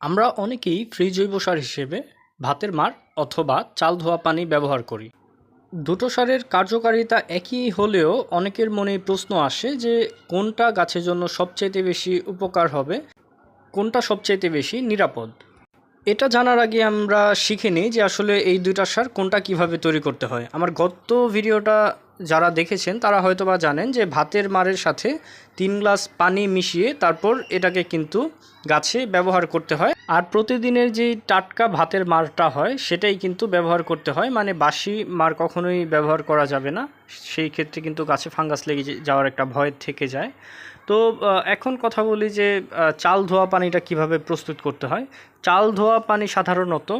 আমরা অনেকেই ফ্রি জৈব সার হিসেবে ভাতের মাড় অথবা চাল ধোয়া পানি ব্যবহার করি। দুটো সারের কার্যকারিতা একই হলেও অনেকের মনে প্রশ্ন আসে যে কোনটা গাছের জন্য সবচাইতে বেশি উপকার হবে, কোনটা সবচাইতে বেশি নিরাপদ। এটা জানার আগে আমরা শিখে নিই যে আসলে এই দুইটা সার কোনটা কীভাবে তৈরি করতে হয়। আমার গত ভিডিওটা যারা দেখেছেন, তারা হয়তো বা জানেন যে ভাতের মারের সাথে তিন গ্লাস পানি মিশিয়ে তারপর এটাকে কিন্তু গাছে ব্যবহার করতে হয়। আর প্রতিদিনের যেই টাটকা ভাতের মারটা হয়, সেটাই কিন্তু ব্যবহার করতে হয়। মানে বাসি মার কখনোই ব্যবহার করা যাবে না। সেই ক্ষেত্রে কিন্তু গাছে ফাঙ্গাস লেগে যাওয়ার একটা ভয় থেকে যায়। তো এখন কথা বলি যে চাল ধোয়া পানিটা কীভাবে প্রস্তুত করতে হয়? চাল ধোয়া পানি সাধারণত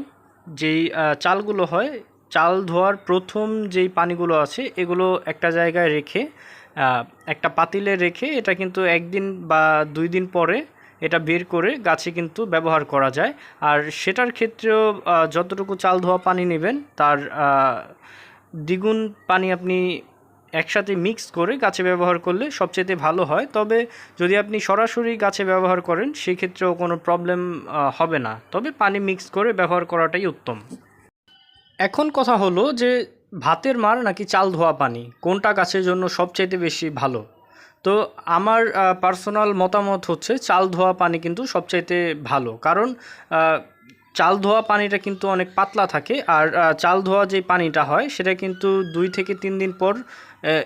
যেই চালগুলো হয় চাল ধোয়ার প্রথম যেই পানিগুলো আছে, এগুলো একটা জায়গায় রেখে একটা পাতিলে রেখে এটা কিন্তু একদিন বা দুই দিন পরে এটা বের করে গাছে কিন্তু ব্যবহার করা যায়। আর সেটার ক্ষেত্রেও যতটুকু চাল ধোয়া পানি নেবেন, তার দ্বিগুণ পানি আপনি একসাথে মিক্স করে গাছে ব্যবহার করলে সবচেয়ে ভালো হয়। তবে যদি আপনি সরাসরি গাছে ব্যবহার করেন, সেক্ষেত্রেও কোনো প্রবলেম হবে না। তবে পানি মিক্স করে ব্যবহার করাটাই উত্তম। এখন কথা হলো যে ভাতের মার নাকি চাল ধোয়া পানি, কোনটা গাছের জন্য সবচাইতে বেশি ভালো? তো আমার পার্সোনাল মতামত হচ্ছে চাল ধোয়া পানি কিন্তু সবচাইতে ভালো। কারণ চাল ধোয়া পানিটা কিন্তু অনেক পাতলা থাকে, আর চাল ধোয়া যে পানিটা হয় সেটা কিন্তু দুই থেকে তিন দিন পর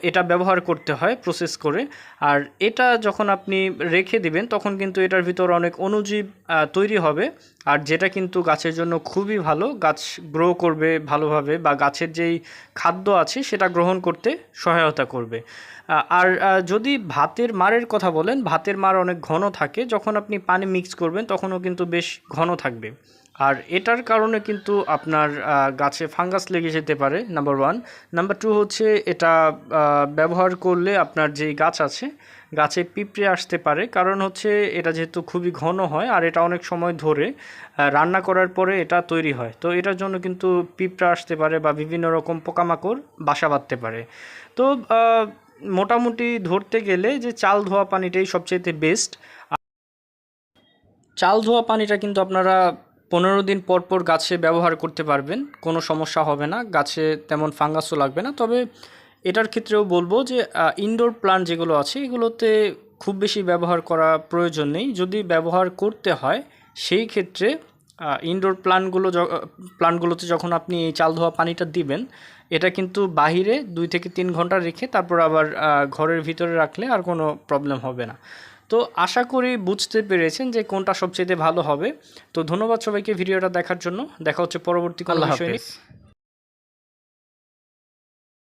এটা ব্যবহার করতে হয় প্রসেস করে। আর এটা যখন আপনি রেখে দিবেন, তখন কিন্তু এটার ভিতর অনেক অণুজীব তৈরি হবে। আর যেটা কিন্তু গাছের জন্য খুবই ভালো, গাছ গ্রো করবে ভালোভাবে বা গাছের যেই খাদ্য আছে, সেটা গ্রহণ করতে সহায়তা করবে। আর যদি ভাতের মারের কথা বলেন, ভাতের মার অনেক ঘন থাকে। যখন আপনি পানি মিক্স করবেন, তখনও কিন্তু বেশ ঘন থাকবে। আর এটার কারণে কিন্তু আপনার গাছে ফাঙ্গাস লেগে যেতে পারে নাম্বার ওয়ান নাম্বার টু হচ্ছে এটা ব্যবহার করলে আপনার যেই গাছ আছে, গাছে পিঁপড়ে আসতে পারে। কারণ হচ্ছে এটা যেহেতু খুবই ঘন হয় আর এটা অনেক সময় ধরে রান্না করার পরে এটা তৈরি হয়। তো এটার জন্য কিন্তু পিঁপড়া আসতে পারে বা বিভিন্ন রকম পোকামাকড় বাসা বাঁধতে পারে। তো মোটামুটি ধরতে গেলে যে চাল ধোয়া পানিটাই সবচেয়ে বেস্ট চাল ধোয়া পানিটা কিন্তু আপনারা পনেরো দিন পর পর গাছে ব্যবহার করতে পারবেন। কোনো সমস্যা হবে না। গাছে তেমন ফাঙ্গাসও লাগবে না। তবে এটার ক্ষেত্রেও বলব যে ইনডোর প্লান্ট যেগুলো আছে এগুলোতে খুব বেশি ব্যবহার করা প্রয়োজন নেই। যদি ব্যবহার করতে হয় সেই ক্ষেত্রে ইনডোর প্লান্টগুলো প্লান্টগুলোতে যখন আপনি এই চাল ধোয়া পানিটা দিবেন এটা কিন্তু বাহিরে দুই থেকে তিন ঘণ্টা রেখে তারপর আবার ঘরের ভিতরে রাখলে আর কোনো প্রবলেম হবে না। তো আশা করি বুঝতে পেরেছেন যে কোনটা সবচেয়ে ভালো হবে। তো ধন্যবাদ সবাইকে ভিডিওটা দেখার জন্য। দেখা হচ্ছে পরবর্তী কোনো বিষয়